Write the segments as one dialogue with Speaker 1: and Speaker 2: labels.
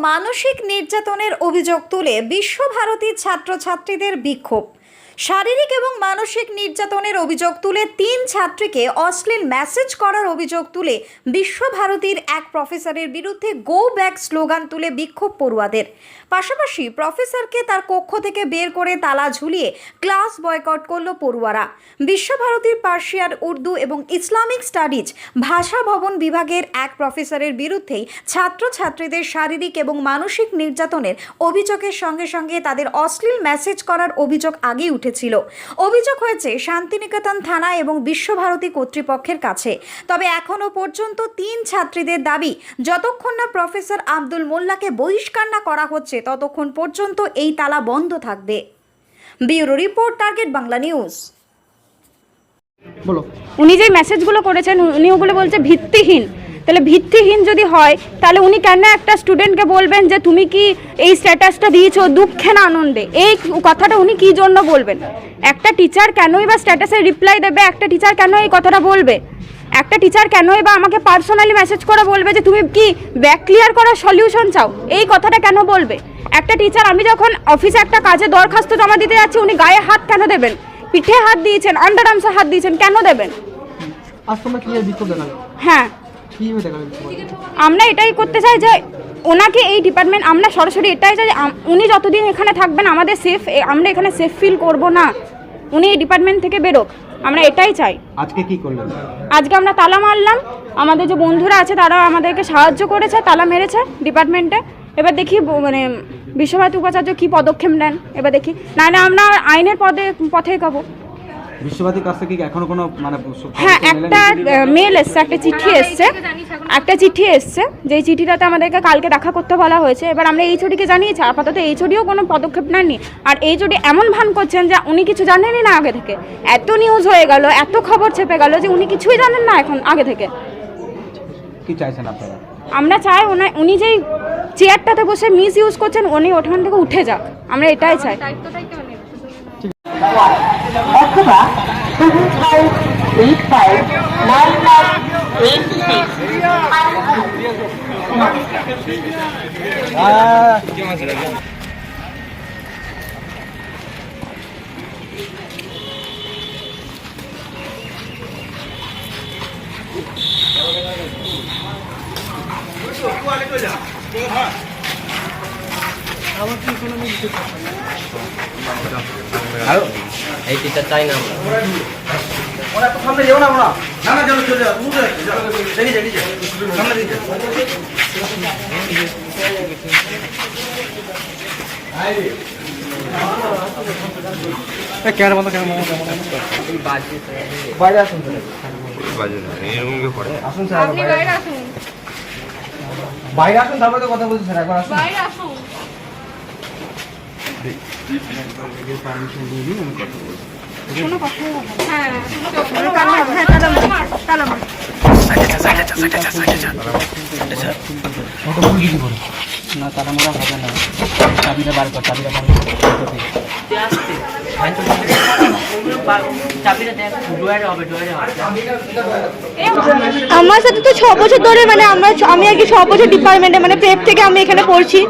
Speaker 1: মানসিক নির্যাতনের অভিযোগ তুলে বিশ্বভারতী ছাত্রছাত্রীদের বিক্ষোভ। শারীরিক এবং মানসিক নির্যাতনের অভিযোগ তুলে তিন ছাত্রীকে অশ্লীল মেসেজ করার অভিযোগ তুলে বিশ্বভারতীর এক প্রফেসরের বিরুদ্ধে গো ব্যাক স্লোগান তুলে বিক্ষোভ পড়ুয়াদের। পাশাপাশি প্রফেসরকে তার কক্ষ থেকে বের করে তালা ঝুলিয়ে ক্লাস বয়কট করল পড়ুয়ারা। বিশ্বভারতীর পার্সিয়ান উর্দু এবং ইসলামিক স্টাডিজ ভাষা ভবন বিভাগের এক প্রফেসরের বিরুদ্ধেই ছাত্রছাত্রীদের শারীরিক এবং মানসিক নির্যাতনের অভিযোগের সঙ্গে সঙ্গে তাদের অশ্লীল মেসেজ করার অভিযোগ আগেই উঠেছিল অভিযোগ হয়েছে শান্তিনিকেতন থানা এবং বিশ্বভারতী কর্তৃপক্ষের কাছে। তবে এখনও পর্যন্ত তিন ছাত্রীদের দাবি যতক্ষণ না প্রফেসর আব্দুল মোল্লাকে বহিষ্কার না করা হচ্ছে ততক্ষণ পর্যন্ত এই তালা বন্ধ থাকবে। Bureau report target Bangla news.
Speaker 2: বলো।
Speaker 3: উনি যে মেসেজগুলো করেছেন উনি ওগুলো বলছে ভিত্তিহীন। তাহলে ভিত্তিহীন যদি হয় তাহলে উনি কেন একটা স্টুডেন্টকে বলবেন যে তুমি কি এই স্ট্যাটাসটা দিয়েছ দুঃখে না আনন্দে? এই কথাটা উনি কি জন্য বলবেন? একটা টিচার কেনই বা স্ট্যাটাসে রিপ্লাই দেবে? একটা টিচার কেন এই কথাটা বলবে? একটা টিচার কেনই বা আমাকে পার্সোনালি মেসেজ করে বলবে যে তুমি কি ব্যাক ক্লিয়ার করার সলিউশন চাও? এই কথাটা কেন বলবে? একটা টিচার আমি যখন অফিসে একটা কাজে দরখাস্ত জমা দিতে যাচ্ছি উনি গায়ে হাত কেন দেবেন? পিঠে হাত দিয়েছেন আন্ডার আর্মসে হাত দিয়েছেন কেন দেবেন? হ্যাঁ? আমরা এটাই করতে চাই যে ওনাকে এই ডিপার্টমেন্ট আমরা সরাসরি এটাই চাই উনি যতদিন এখানে থাকবেন আমাদের সেফ আমরা এখানে সেফ ফিল করব না। উনি এই ডিপার্টমেন্ট থেকে বেরোক। আমরা এটাই চাই।
Speaker 2: আজকে কি করলেন?
Speaker 3: আজকে আমরা তালা মারলাম। আমাদের যে বন্ধুরা আছে তারা আমাদেরকে সাহায্য করেছে তালা মেরেছে ডিপার্টমেন্টে এবার দেখি মানে বিশ্বভারতী উপাচার্য কি পদক্ষেপ নেন। এবার দেখি। নাহলে আমরা আইনের পদে পথে এগাবো।
Speaker 2: বিশ্বভারতীর কাছ থেকে এখনও কোনো মানে
Speaker 3: হ্যাঁ একটা মেল এসছে একটা চিঠি এসছে একটা চিঠি এসছে যেই চিঠিটাতে আমাদেরকে কালকে দেখা করতে বলা হয়েছে। এবার আমরা এই ছুটিকে জানিয়েছি আপাতত এই ছুটিও কোনো পদক্ষেপ নেননি। আর এই ছুটি এমন ভান করছেন যে উনি কিছু জানেনই না আগে থেকে। এত নিউজ হয়ে গেল এত খবর চেপে গেল যে উনি কিছুই জানেন না এখন আগে থেকে।
Speaker 2: কি চাইছেন আপনারা?
Speaker 3: আমরা চাই ওনা উনি যেই চেয়ারটাতে বসে মিস ইউজ করছেন উনি ওখান থেকে উঠে যাক। আমরা এটাই চাই।
Speaker 4: Takuma, Fujitsu, Ito, London, 86.
Speaker 2: Ah, Hãy subscribe cho kênh Ghiền Mì Gõ Để không bỏ lỡ những video hấp
Speaker 4: nine nine eight six
Speaker 5: এই টিচার চাই না আমরা। বাজে
Speaker 2: বাইরে আসুন আসুন স্যার আপনি বাইরে আসুন। বাইরে আসুন তারপরে তো কথা বলছি স্যার। একবার আসুন। না তারা মোড়া হবে না চাবিটা বার কর চাবিটা বার
Speaker 6: আমার সাথে তো ছ বছর ধরে মানে আমরা আমি আর কি ছ বছর ডিপার্টমেন্টে মানে প্রেপ থেকে আমি এখানে পড়ছি।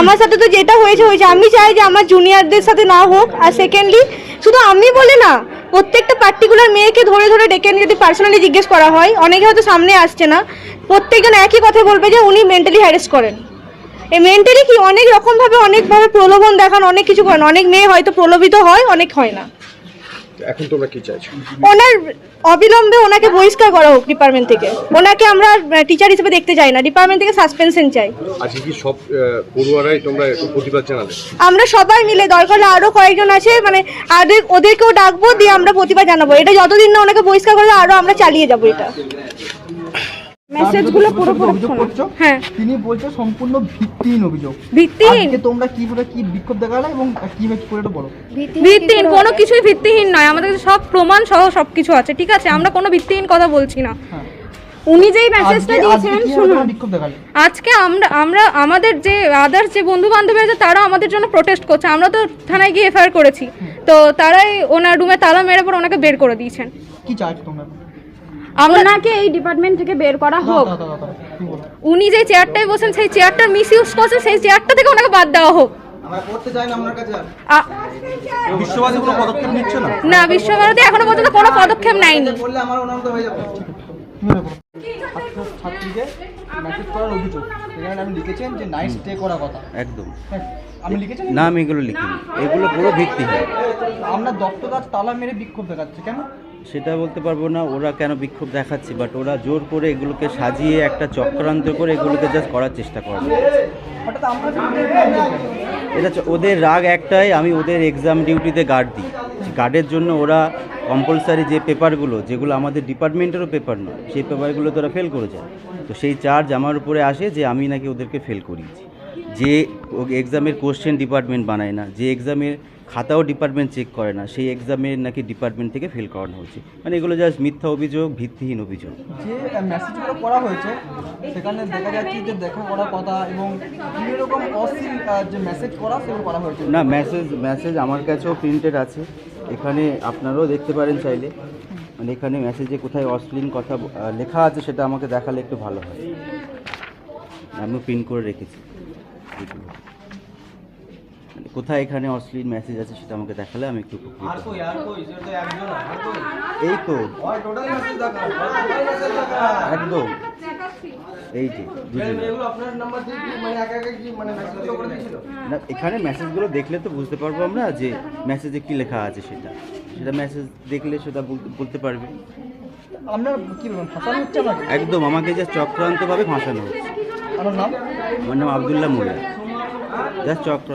Speaker 6: আমার সাথে তো যেটা হয়েছে হয়েছে। আমি চাই যে আমার জুনিয়রদের সাথে না হোক। আর সেকেন্ডলি শুধু আমি বলে না, প্রত্যেকটা পার্টিকুলার মেয়েকে ধরে ধরে ডেকে নিয়ে যদি পার্সোনালি জিজ্ঞেস করা হয়, অনেকে হয়তো সামনে আসছে না। প্রত্যেকজন একই কথা বলবে যে উনি মেন্টালি হ্যারেস করেন। এই মেন্টালি কি? অনেক রকমভাবে, অনেকভাবে প্রলোভন দেখান, অনেক কিছু করেন। অনেক মেয়ে হয়তো প্রলোভিত হয়, অনেক হয় না।
Speaker 7: এখন তোমরা কি চাইছো?
Speaker 6: ওনার অবিলম্বে ওনাকে বহিষ্কার করা হোক ডিপার্টমেন্ট থেকে। ওনাকে আমরা টিচার হিসেবে দেখতে চাই না ডিপার্টমেন্ট থেকে সাসপেনশন চাই।
Speaker 7: আজকে কি সব পড়ুয়ারাই তোমরা একটু প্রতিবাদ জানালে?
Speaker 6: আমরা সবাই মিলে দরকার হলে আরও কয়েকজন আছে মানে আদের ওদেরকেও ডাকবো দিয়ে আমরা প্রতিবাদ জানাব। এটা যতদিন না ওনাকে বহিষ্কার করবে আরও আমরা চালিয়ে যাব এটা।
Speaker 3: মেসেজগুলো পুরোপুরি
Speaker 2: অভিযোগ
Speaker 3: শোনো।
Speaker 2: করছ
Speaker 3: হ্যাঁ।
Speaker 2: তিনি বলছে সম্পূর্ণ ভিত্তিহীন অভিযোগ।
Speaker 3: ভিত্তিহীন?
Speaker 2: আজকে তোমরা কীভাবে কি বিক্ষোভ দেখালে এবং কীভাবে কি করে এটা বলো।
Speaker 8: ভিত্তিহীন কোনো কিছুই ভিত্তিহীন নয়। আমাদের সব প্রমাণ সহ সব কিছু আছে ঠিক আছে? আমরা কোনো ভিত্তিহীন কথা বলছি না।
Speaker 3: উনি যেই মেসেজটা দিয়েছেন শুনুন।
Speaker 2: তোমরা বিক্ষোভ দেখালে?
Speaker 8: আজকে আমরা আমরা আমাদের যে আদার্স যে বন্ধু বান্ধবী আছে তারা আমাদের জন্য প্রোটেস্ট করছে। আমরা তো থানায় গিয়ে এফআইআর করেছি। তো তারাই ওনার রুমে তালা মেরে পর ওনাকে বের করে দিয়েছেন।
Speaker 2: কি চাইছো তোমরা?
Speaker 3: ওনাকে এই ডিপার্টমেন্ট থেকে বের করা হোক।
Speaker 8: উনি যে চেয়ারটায় বসেন সেই চেয়ারটার মিস ইউজ করছেন সেই চেয়ারটা থেকে ওনাকে বাদ দেওয়া হোক।
Speaker 2: না
Speaker 8: না? বিশ্বভারতী এখনও পর্যন্ত কোনো পদক্ষেপ নেয়নি।
Speaker 2: ছাত্রীকে মেসেজ করার অভিযোগ। সেখানে আপনি লিখেছেন যে নাইট স্টে করার কথা।
Speaker 9: একদম।
Speaker 2: আপনি লিখেছেন
Speaker 9: না? আমি এগুলো লিখিনি। এগুলো পুরো ভিত্তিহীন
Speaker 2: আপনার দপ্তর গাছ তালা মেরে বিক্ষোভ দেখাচ্ছে কেন?
Speaker 9: সেটা বলতে পারব না, ওরা কেন বিক্ষোভ দেখাচ্ছে বাট ওরা জোর করে এগুলোকে সাজিয়ে একটা চক্রান্ত করে এগুলোকে জাস্ট করার চেষ্টা করে? এটা ওদের রাগ একটাই, আমি ওদের এক্সাম ডিউটিতে গার্ড দিই। গার্ডের জন্য ওরা কম্পালসারি যে পেপারগুলো যেগুলো আমাদের ডিপার্টমেন্টেরও পেপার নয়, সেই পেপারগুলো তো ওরা ফেল করে যায়। তো সেই চার্জ আমার উপরে আসে যে আমি নাকি ওদেরকে ফেল করিয়েছি। যে এক্সামের কোশ্চেন ডিপার্টমেন্ট বানায় না, যে এক্সামের খাতাও ডিপার্টমেন্ট চেক করে না সেই এক্সামের নাকি ডিপার্টমেন্ট থেকে ফেল করানো হচ্ছে মানে এগুলো জাস্ট মিথ্যা অভিযোগ ভিত্তিহীন অভিযোগ।
Speaker 2: যে মেসেজগুলো করা হয়েছে সেখানে দেখা যাচ্ছে যে দেখা করার কথা এবং বিভিন্ন রকম অশ্লীল যে মেসেজ করা সেগুলো করা হয়েছে।
Speaker 9: না মেসেজ মেসেজ আমার কাছেও প্রিন্টেড আছে। এখানে আপনারাও দেখতে পারেন চাইলে। মানে এখানে মেসেজে কোথায় অশ্লীল কথা লেখা আছে সেটা আমাকে দেখালে একটু ভালো হয়। আমি প্রিন্ট করে রেখেছি। কোথায় এখানে অশ্লীল মেসেজ আছে সেটা আমাকে দেখালে আমি একটু। এই তো। একদম। এই যে না এখানে মেসেজগুলো দেখলে তো বুঝতে পারব আমরা যে মেসেজে কি লেখা আছে সেটা। সেটা মেসেজ দেখলে সেটা বলতে পারবে।
Speaker 2: আপনার কি ফাঁসানো হচ্ছে
Speaker 9: একদম আমাকে জাস্ট চক্রান্তভাবে ফাঁসানো হচ্ছে।
Speaker 2: আমার নাম?
Speaker 9: আমার নাম আবদুল্লাহ মোল্লা। জাস্ট চক্র